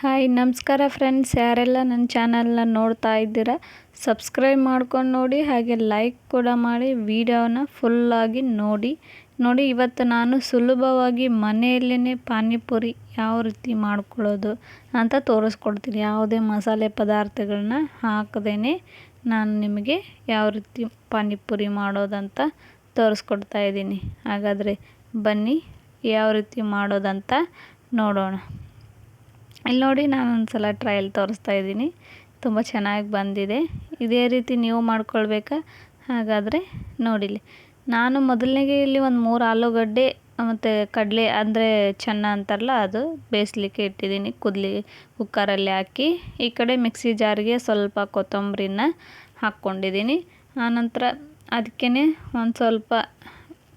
Hi, ನಮಸ್ಕಾರ friends ಯಾರೆಲ್ಲ ನನ್ನ ಚಾನಲ್ನ ನೋಡ್ತಾ ಇದ್ದೀರಾ ಸಬ್ಸ್ಕ್ರೈಬ್ ಮಾಡ್ಕೊಂಡು ನೋಡಿ, ಹಾಗೆ ಲೈಕ್ ಕೂಡ ಮಾಡಿ ವಿಡಿಯೋನ ಫುಲ್ಲಾಗಿ ನೋಡಿ. ನೋಡಿ, ಇವತ್ತು ನಾನು ಸುಲಭವಾಗಿ ಮನೆಯಲ್ಲೇ ಪಾನಿಪುರಿ ಯಾವ ರೀತಿ ಮಾಡ್ಕೊಳ್ಳೋದು ಅಂತ ತೋರಿಸ್ಕೊಡ್ತೀನಿ. ಯಾವುದೇ ಮಸಾಲೆ ಪದಾರ್ಥಗಳನ್ನ ಹಾಕದೇ ನಾನು ನಿಮಗೆ ಯಾವ ರೀತಿ ಪಾನಿಪುರಿ ಮಾಡೋದಂತ ತೋರಿಸ್ಕೊಡ್ತಾ ಇದ್ದೀನಿ. ಹಾಗಾದರೆ ಬನ್ನಿ, ಯಾವ ರೀತಿ ಮಾಡೋದಂತ ನೋಡೋಣ. ಇಲ್ಲಿ ನೋಡಿ ನಾನು ಒಂದು ಸಲ ಟ್ರಯಲ್ ತೋರಿಸ್ತಾ ಇದ್ದೀನಿ. ತುಂಬ ಚೆನ್ನಾಗಿ ಬಂದಿದೆ. ಇದೇ ರೀತಿ ನೀವು ಮಾಡ್ಕೊಳ್ಬೇಕಾ? ಹಾಗಾದರೆ ನೋಡಿಲಿ ನಾನು ಮೊದಲನೇಗೆ ಇಲ್ಲಿ ಒಂದು ಮೂರು ಆಲೂಗಡ್ಡೆ, ಮತ್ತು ಕಡಲೆ ಅಂದರೆ ಚೆನ್ನ ಅಂತಾರಲ್ಲ ಅದು ಬೇಯಿಸ್ಲಿಕ್ಕೆ ಇಟ್ಟಿದ್ದೀನಿ. ಕುದ್ಲಿ ಕುಕ್ಕರಲ್ಲಿ ಹಾಕಿ. ಈ ಕಡೆ ಮಿಕ್ಸಿ ಜಾರಿಗೆ ಸ್ವಲ್ಪ ಕೊತ್ತಂಬರಿನ ಹಾಕ್ಕೊಂಡಿದ್ದೀನಿ. ಆನಂತರ ಅದಕ್ಕೇ ಒಂದು ಸ್ವಲ್ಪ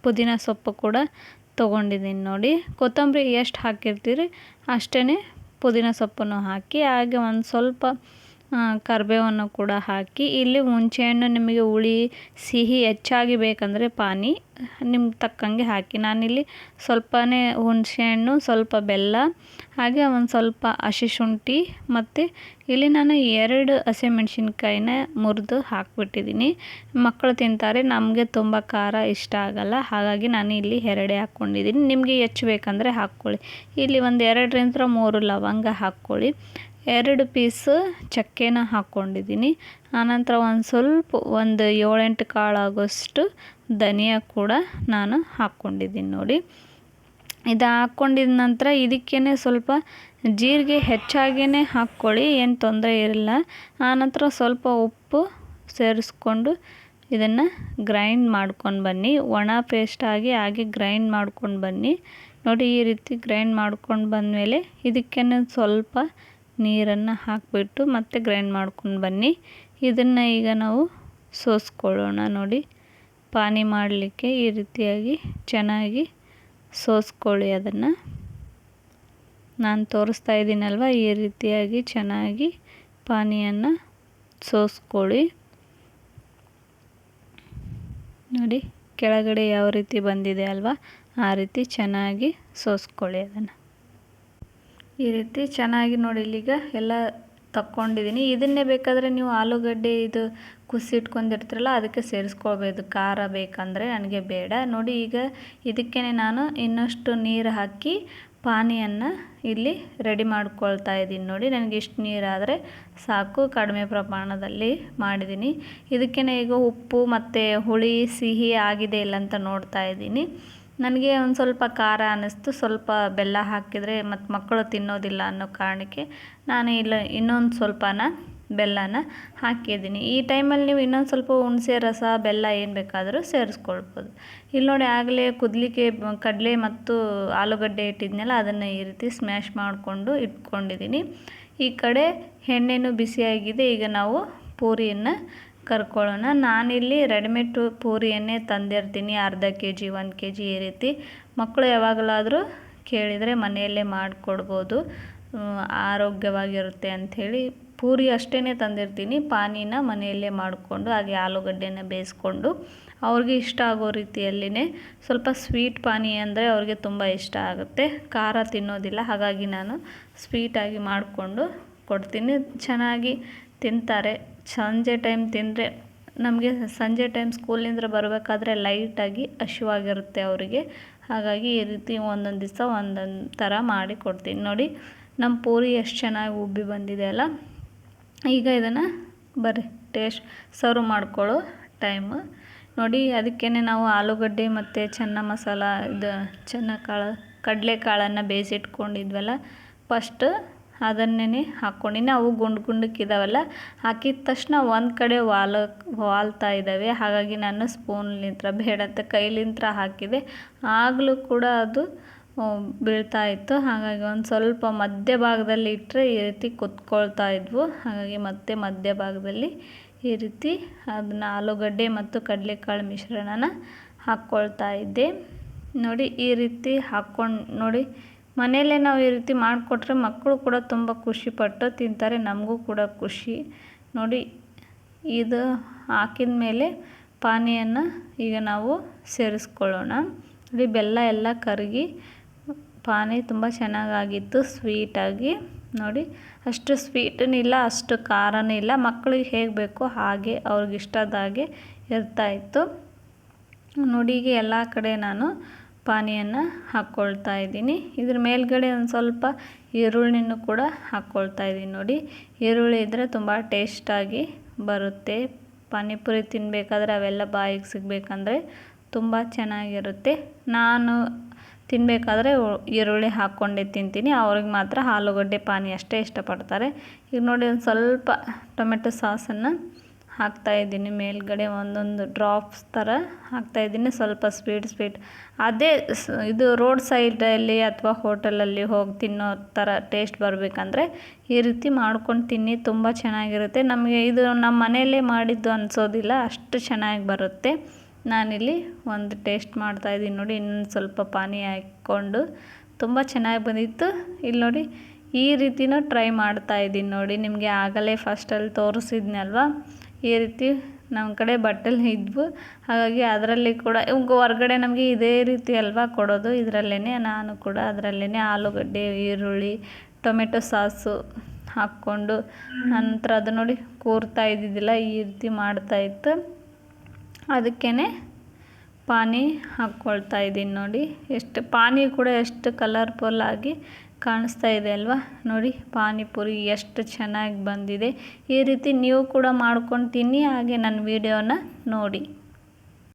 ಪುದೀನ ಸೊಪ್ಪು ಕೂಡ ತೊಗೊಂಡಿದ್ದೀನಿ ನೋಡಿ. ಕೊತ್ತಂಬರಿ ಎಷ್ಟು ಹಾಕಿರ್ತೀರಿ ಅಷ್ಟೇ ಪುದೀನ ಸೊಪ್ಪನ್ನು ಹಾಕಿ, ಹಾಗೆ ಒಂದು ಸ್ವಲ್ಪ ಕರಿಬೇವನ್ನು ಕೂಡ ಹಾಕಿ, ಇಲ್ಲಿ ಹುಣಸೆಹಣ್ಣು ನಿಮಗೆ ಹುಳಿ, ಸಿಹಿ ಹೆಚ್ಚಾಗಿ ಬೇಕಂದರೆ ಪಾನಿ ನಿಮ್ಗೆ ತಕ್ಕಂಗೆ ಹಾಕಿ. ನಾನಿಲ್ಲಿ ಸ್ವಲ್ಪನೇ ಹುಣಸೆಹಣ್ಣು, ಸ್ವಲ್ಪ ಬೆಲ್ಲ ಹಾಗೆ ಒಂದು ಸ್ವಲ್ಪ ಹಸಿ ಶುಂಠಿ ಮತ್ತು ಇಲ್ಲಿ ನಾನು ಎರಡು ಹಸಿಮೆಣ್ಸಿನ್ಕಾಯಿನ ಮುರಿದು ಹಾಕ್ಬಿಟ್ಟಿದ್ದೀನಿ. ಮಕ್ಕಳು ತಿಂತಾರೆ, ನಮಗೆ ತುಂಬ ಖಾರ ಇಷ್ಟ ಆಗಲ್ಲ. ಹಾಗಾಗಿ ನಾನು ಇಲ್ಲಿ ಎರಡೇ ಹಾಕ್ಕೊಂಡಿದ್ದೀನಿ. ನಿಮಗೆ ಹೆಚ್ಚು ಬೇಕಂದರೆ ಹಾಕ್ಕೊಳ್ಳಿ. ಇಲ್ಲಿ ಒಂದು ಎರಡರಿಂದ ಮೂರು ಲವಂಗ ಹಾಕ್ಕೊಳ್ಳಿ. ಎರಡು ಪೀಸ್ ಚಕ್ಕೆನ ಹಾಕ್ಕೊಂಡಿದ್ದೀನಿ. ಆನಂತರ ಒಂದು ಸ್ವಲ್ಪ, ಒಂದು ಏಳೆಂಟು ಕಾಳು ಆಗೋಷ್ಟು ಧನಿಯಾ ಕೂಡ ನಾನು ಹಾಕ್ಕೊಂಡಿದ್ದೀನಿ ನೋಡಿ. ಇದು ಹಾಕ್ಕೊಂಡಿದ ನಂತರ ಇದಕ್ಕೇ ಸ್ವಲ್ಪ ಜೀರಿಗೆ ಹೆಚ್ಚಾಗಿಯೇ ಹಾಕ್ಕೊಳ್ಳಿ, ಏನು ತೊಂದರೆ ಇರಲ್ಲ. ಆನಂತರ ಸ್ವಲ್ಪ ಉಪ್ಪು ಸೇರಿಸ್ಕೊಂಡು ಇದನ್ನು ಗ್ರೈಂಡ್ ಮಾಡ್ಕೊಂಡು ಬನ್ನಿ. ಒಣ ಪೇಸ್ಟಾಗಿ ಹಾಗೆ ಗ್ರೈಂಡ್ ಮಾಡ್ಕೊಂಡು ಬನ್ನಿ. ನೋಡಿ, ಈ ರೀತಿ ಗ್ರೈಂಡ್ ಮಾಡ್ಕೊಂಡು ಬಂದಮೇಲೆ ಇದಕ್ಕೇ ಸ್ವಲ್ಪ ನೀರನ್ನು ಹಾಕಿಬಿಟ್ಟು ಮತ್ತೆ ಗ್ರೈಂಡ್ ಮಾಡ್ಕೊಂಡು ಬನ್ನಿ. ಇದನ್ನು ಈಗ ನಾವು ಸೋಸ್ಕೊಳ್ಳೋಣ ನೋಡಿ. ಪಾನಿ ಮಾಡಲಿಕ್ಕೆ ಈ ರೀತಿಯಾಗಿ ಚೆನ್ನಾಗಿ ಸೋಸ್ಕೊಳ್ಳಿ ಅದನ್ನು. ನಾನು ತೋರಿಸ್ತಾ ಇದ್ದೀನಲ್ವ, ಈ ರೀತಿಯಾಗಿ ಚೆನ್ನಾಗಿ ಪಾನಿಯನ್ನು ಸೋಸ್ಕೊಳ್ಳಿ. ನೋಡಿ, ಕೆಳಗಡೆ ಯಾವ ರೀತಿ ಬಂದಿದೆ ಅಲ್ವಾ, ಆ ರೀತಿ ಚೆನ್ನಾಗಿ ಸೋಸ್ಕೊಳ್ಳಿ ಅದನ್ನು. ಈ ರೀತಿ ಚೆನ್ನಾಗಿ ನೋಡಿ ಇಲ್ಲಿಗ ಎಲ್ಲ ತಕ್ಕೊಂಡಿದ್ದೀನಿ ಇದನ್ನೇ ಬೇಕಾದರೆ ನೀವು ಆಲೂಗಡ್ಡೆ ಇದು ಕುಸಿಟ್ಕೊಂಡಿರ್ತೀರಲ್ಲ ಅದಕ್ಕೆ ಸೇರಿಸ್ಕೊಳ್ಬೋದು ಖಾರ ಬೇಕಂದರೆ ನನಗೆ ಬೇಡ. ನೋಡಿ, ಈಗ ಇದಕ್ಕೇ ನಾನು ಇನ್ನಷ್ಟು ನೀರು ಹಾಕಿ ಪಾನಿಯನ್ನು ಇಲ್ಲಿ ರೆಡಿ ಮಾಡ್ಕೊಳ್ತಾ ಇದ್ದೀನಿ. ನೋಡಿ, ನನಗೆ ಇಷ್ಟು ನೀರಾದರೆ ಸಾಕು. ಕಡಿಮೆ ಪ್ರಮಾಣದಲ್ಲಿ ಮಾಡಿದ್ದೀನಿ ಇದಕ್ಕೇ ಈಗ ಉಪ್ಪು ಮತ್ತು ಹುಳಿ, ಸಿಹಿ ಆಗಿದೆ ಇಲ್ಲ ಅಂತ ನೋಡ್ತಾ ಇದ್ದೀನಿ. ನನಗೆ ಒಂದು ಸ್ವಲ್ಪ ಖಾರ ಅನ್ನಿಸ್ತು, ಸ್ವಲ್ಪ ಬೆಲ್ಲ ಹಾಕಿದರೆ ಮತ್ತು ಮಕ್ಕಳು ತಿನ್ನೋದಿಲ್ಲ ಅನ್ನೋ ಕಾರಣಕ್ಕೆ ನಾನು ಇಲ್ಲ, ಇನ್ನೊಂದು ಸ್ವಲ್ಪನ ಬೆಲ್ಲನ ಹಾಕಿದ್ದೀನಿ. ಈ ಟೈಮಲ್ಲಿ ನೀವು ಇನ್ನೊಂದು ಸ್ವಲ್ಪ ಹುಣಸೆ, ರಸ, ಬೆಲ್ಲ ಏನು ಬೇಕಾದರೂ ಸೇರಿಸ್ಕೊಳ್ಬೋದು. ಇಲ್ಲಿ ನೋಡಿ ಆಗಲೇ ಕುದಲಿಕ್ಕೆ ಕಡಲೆ ಮತ್ತು ಆಲೂಗಡ್ಡೆ ಇಟ್ಟಿದ್ನಲ್ಲ, ಅದನ್ನು ಈ ರೀತಿ ಸ್ಮ್ಯಾಶ್ ಮಾಡಿಕೊಂಡು ಇಟ್ಕೊಂಡಿದ್ದೀನಿ. ಈ ಕಡೆ ಎಣ್ಣೆನೂ ಬಿಸಿಯಾಗಿದೆ, ಈಗ ನಾವು ಪೂರಿಯನ್ನು ಕರ್ಕೊಳ್ಳೋಣ. ನಾನಿಲ್ಲಿ ರೆಡಿಮೇಡ್ ಪೂರಿಯನ್ನೇ ತಂದಿರ್ತೀನಿ. ಅರ್ಧ ಕೆ ಜಿ ಒಂದು ಕೆ ಜಿ ಈ ರೀತಿ. ಮಕ್ಕಳು ಯಾವಾಗಲಾದರೂ ಕೇಳಿದರೆ ಮನೆಯಲ್ಲೇ ಮಾಡಿಕೊಡ್ಬೋದು. ಆರೋಗ್ಯವಾಗಿರುತ್ತೆ ಅಂಥೇಳಿ ಪೂರಿ ಅಷ್ಟೇ ತಂದಿರ್ತೀನಿ. ಪಾನಿನ ಮನೆಯಲ್ಲೇ ಮಾಡಿಕೊಂಡು, ಹಾಗೆ ಆಲೂಗಡ್ಡೆನ ಬೇಯಿಸ್ಕೊಂಡು. ಅವ್ರಿಗೆ ಇಷ್ಟ ಆಗೋ ರೀತಿಯಲ್ಲಿನೇ ಸ್ವಲ್ಪ ಸ್ವೀಟ್ ಪಾನಿ ಅಂದರೆ ಅವ್ರಿಗೆ ತುಂಬ ಇಷ್ಟ ಆಗುತ್ತೆ. ಖಾರ ತಿನ್ನೋದಿಲ್ಲ. ಹಾಗಾಗಿ ನಾನು ಸ್ವೀಟಾಗಿ ಮಾಡಿಕೊಂಡು ಕೊಡ್ತೀನಿ. ಚೆನ್ನಾಗಿ ತಿಂತಾರೆ. ಸಂಜೆ ಟೈಮ್ ತಿಂದರೆ ನಮಗೆ ಸಂಜೆ ಟೈಮ್ ಸ್ಕೂಲಿಂದ ಬರಬೇಕಾದ್ರೆ ಲೈಟಾಗಿ ಹಸಿವಾಗಿರುತ್ತೆ ಅವರಿಗೆ. ಹಾಗಾಗಿ ಈ ರೀತಿ ಒಂದೊಂದು ದಿವಸ ಒಂದೊಂದು ಥರ ಮಾಡಿ ಕೊಡ್ತೀನಿ. ನೋಡಿ ನಮ್ಮ ಪೂರಿ ಎಷ್ಟು ಚೆನ್ನಾಗಿ ಉಬ್ಬಿ ಬಂದಿದೆ ಅಲ್ಲ? ಈಗ ಇದನ್ನು ಬರ್ರಿ ಟೇಸ್ಟ್ ಸರ್ವ್ ಮಾಡ್ಕೊಳ್ಳೋ ಟೈಮು ನೋಡಿ ಅದಕ್ಕೇ ನಾವು ಆಲೂಗಡ್ಡೆ ಮತ್ತು ಚೆನ್ನ ಮಸಾಲ, ಇದು ಚೆನ್ನ ಕಾಳು ಕಡಲೆಕಾಳನ್ನು ಬೇಯಿಸಿಟ್ಕೊಂಡಿದ್ವಲ್ಲ? ಫಸ್ಟ್ ಅದನ್ನೇ ಹಾಕ್ಕೊಂಡಿನಿ ಅವು ಗುಂಡು ಗುಂಡಕ್ಕಿದಾವಲ್ಲ ಹಾಕಿದ ತಕ್ಷಣ ಒಂದು ಕಡೆ ವಾಲ, ವಾಲ್ತಾ ಇದ್ದಾವೆ ಹಾಗಾಗಿ ನಾನು ಸ್ಪೂನ್ಲಿಂತ್ರ ಬೇಡ ಅಂತ ಕೈಲಿಂತ್ರ ಹಾಕಿದೆ. ಆಗಲೂ ಕೂಡ ಅದು ಬೀಳ್ತಾ ಇತ್ತು. ಹಾಗಾಗಿ ಒಂದು ಸ್ವಲ್ಪ ಮಧ್ಯ ಭಾಗದಲ್ಲಿ ಇಟ್ಟರೆ ಈ ರೀತಿ ಕುತ್ಕೊಳ್ತಾ ಇದ್ವು. ಹಾಗಾಗಿ ಮತ್ತೆ ಮಧ್ಯ ಭಾಗದಲ್ಲಿ ಈ ರೀತಿ ಅದನ್ನ ಆಲೂಗಡ್ಡೆ ಮತ್ತು ಕಡಲೆಕಾಳು ಮಿಶ್ರಣನ ಹಾಕ್ಕೊಳ್ತಾ ಇದ್ದೆ. ನೋಡಿ, ಈ ರೀತಿ ಹಾಕ್ಕೊಂಡು, ನೋಡಿ ಮನೆಯಲ್ಲೇ ನಾವು ಈ ರೀತಿ ಮಾಡಿಕೊಟ್ರೆ ಮಕ್ಕಳು ಕೂಡ ತುಂಬ ಖುಷಿಪಟ್ಟು ತಿಂತಾರೆ, ನಮಗೂ ಕೂಡ ಖುಷಿ. ನೋಡಿ, ಇದು ಹಾಕಿದ ಮೇಲೆ ಪಾನಿಯನ್ನು ಈಗ ನಾವು ಸೇರಿಸ್ಕೊಳ್ಳೋಣ. ನೋಡಿ, ಬೆಲ್ಲ ಎಲ್ಲ ಕರಗಿ ಪಾನಿ ತುಂಬ ಚೆನ್ನಾಗಾಗಿತ್ತು ಸ್ವೀಟಾಗಿ ನೋಡಿ, ಅಷ್ಟು ಸ್ವೀಟನಿಲ್ಲ ಅಷ್ಟು ಖಾರನೂ ಇಲ್ಲ. ಮಕ್ಕಳಿಗೆ ಹೇಗೆ ಬೇಕೋ ಹಾಗೆ ಅವ್ರಿಗಿಷ್ಟದಾಗೆ ಇರ್ತಾಯಿತ್ತು ನೋಡಿ, ಈಗ ಎಲ್ಲ ಕಡೆ ನಾನು ಪಾನಿಯನ್ನು ಹಾಕ್ಕೊಳ್ತಾ ಇದ್ದೀನಿ. ಇದ್ರ ಮೇಲ್ಗಡೆ ಒಂದು ಸ್ವಲ್ಪ ಈರುಳ್ಳಿನೂ ಕೂಡ ಹಾಕ್ಕೊಳ್ತಾ ಇದ್ದೀನಿ ನೋಡಿ. ಈರುಳ್ಳಿ ಇದ್ದರೆ ತುಂಬ ಟೇಸ್ಟಾಗಿ ಬರುತ್ತೆ. ಪಾನಿಪುರಿ ತಿನ್ನಬೇಕಾದ್ರೆ ಅವೆಲ್ಲ ಬಾಯಿಗೆ ಸಿಗಬೇಕಂದ್ರೆ ತುಂಬ ಚೆನ್ನಾಗಿರುತ್ತೆ. ನಾನು ತಿನ್ನಬೇಕಾದ್ರೆ ಈರುಳ್ಳಿ ಹಾಕ್ಕೊಂಡೇ ತಿಂತೀನಿ. ಅವ್ರಿಗೆ ಮಾತ್ರ ಆಲೂಗಡ್ಡೆ ಪಾನಿ ಅಷ್ಟೇ ಇಷ್ಟಪಡ್ತಾರೆ. ಈಗ ನೋಡಿ ಒಂದು ಸ್ವಲ್ಪ ಟೊಮೆಟೊ ಸಾಸನ್ನು ಹಾಕ್ತಾಯಿದ್ದೀನಿ ಮೇಲ್ಗಡೆ ಒಂದೊಂದು ಡ್ರಾಪ್ಸ್ ಥರ ಹಾಕ್ತಾಯಿದ್ದೀನಿ ಸ್ವಲ್ಪ ಸ್ವೀಟ್ ಸ್ವೀಟ್ ಅದೇ ಇದು ರೋಡ್ ಸೈಡಲ್ಲಿ ಅಥವಾ ಹೋಟೆಲಲ್ಲಿ ಹೋಗಿ ತಿನ್ನೋ ಥರ ಟೇಸ್ಟ್ ಬರಬೇಕಂದ್ರೆ ಈ ರೀತಿ ಮಾಡ್ಕೊಂಡು ತಿನ್ನಿ. ತುಂಬ ಚೆನ್ನಾಗಿರುತ್ತೆ. ನಮಗೆ ಇದು ನಮ್ಮ ಮನೆಯಲ್ಲೇ ಮಾಡಿದ್ದು ಅನಿಸೋದಿಲ್ಲ. ಅಷ್ಟು ಚೆನ್ನಾಗಿ ಬರುತ್ತೆ. ನಾನಿಲ್ಲಿ ಒಂದು ಟೇಸ್ಟ್ ಮಾಡ್ತಾಯಿದ್ದೀನಿ ನೋಡಿ. ಇನ್ನೊಂದು ಸ್ವಲ್ಪ ಪಾನಿ ಹಾಕ್ಕೊಂಡು ತುಂಬ ಚೆನ್ನಾಗಿ ಬಂದಿತ್ತು. ಇಲ್ಲಿ ನೋಡಿ, ಈ ರೀತಿನೂ ಟ್ರೈ ಮಾಡ್ತಾ ಇದ್ದೀನಿ ನೋಡಿ. ನಿಮಗೆ ಆಗಲೇ ಫಸ್ಟಲ್ಲಿ ತೋರಿಸಿದ್ನಲ್ವ? ಈ ರೀತಿ ನಮ್ಮ ಕಡೆ ಬಟ್ಟಲು ಇದ್ವು. ಹಾಗಾಗಿ ಅದರಲ್ಲಿ ಕೂಡ ಹೊರ್ಗಡೆ ನಮಗೆ ಇದೇ ರೀತಿ ಅಲ್ವಾ ಕೊಡೋದು. ಇದರಲ್ಲೇ ನಾನು ಕೂಡ ಅದರಲ್ಲೇ ಆಲೂಗಡ್ಡೆ, ಈರುಳ್ಳಿ, ಟೊಮೆಟೊ ಸಾಸು ಹಾಕ್ಕೊಂಡು ನಂತರ ಅದು ನೋಡಿ ಕೂರ್ತಾ ಇದ್ದಿದ್ದಿಲ್ಲ, ಈ ರೀತಿ ಮಾಡ್ತಾ ಇತ್ತು. ಅದಕ್ಕೇ ಪಾನಿ ಹಾಕ್ಕೊಳ್ತಾ ಇದ್ದೀನಿ ನೋಡಿ. ಎಷ್ಟು ಪಾನಿ ಕೂಡ ಎಷ್ಟು ಕಲರ್ಫುಲ್ಲಾಗಿ ಕಾಣಿಸ್ತಾ ಇದೆ ಅಲ್ವಾ? ನೋಡಿ, ಪಾನಿಪುರಿ ಎಷ್ಟು ಚೆನ್ನಾಗಿ ಬಂದಿದೆ. ಈ ರೀತಿ ನೀವು ಕೂಡ ಮಾಡ್ಕೊಂಡು ತಿನ್ನಿ, ಹಾಗೆ ನನ್ನ ವೀಡಿಯೋನ ನೋಡಿ.